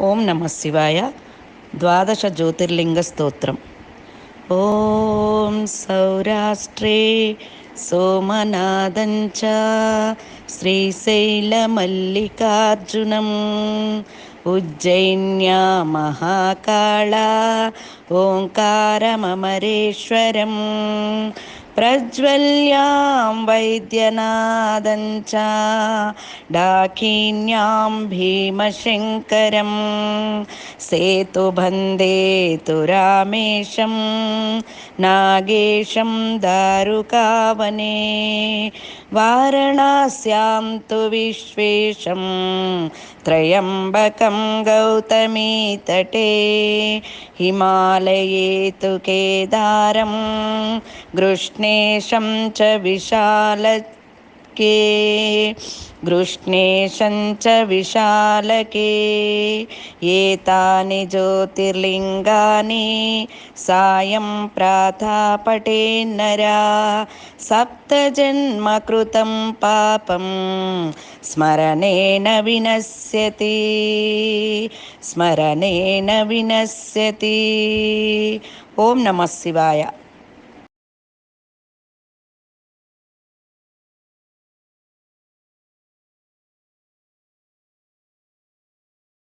ഓം നമ ശിവായ ദ്വാദശ ജ്യോതിർലിംഗ സ്തോത്രം. ഓം സൗരാഷ്ട്രേ സോമനാഥം ച ശ്രീശൈലമല്ലികാർജുനം ഉജ്ജയിന്യാ മഹാകാള ഓംകാരമരേശ്വരം प्रज्वल्यां वैद्यनादं च डाकिन्यां भीमशङ्करं। सेतुबन्धे तु रामेशं नागेशं दारुकावने वारणास्यां तु विश्वेशं त्र्यम्बकं गौतमीतटे हिमालये तु केदारं गृष्णेशं च विशालके च विशालके एतानि ज्योतिर्लिङ्गानि सायं प्रातःपटेन्नरा सप्तजन्मकृतं पापं स्मरणेन विनश्यति स्मरणेन विनश्यति ॐ नमः शिवाय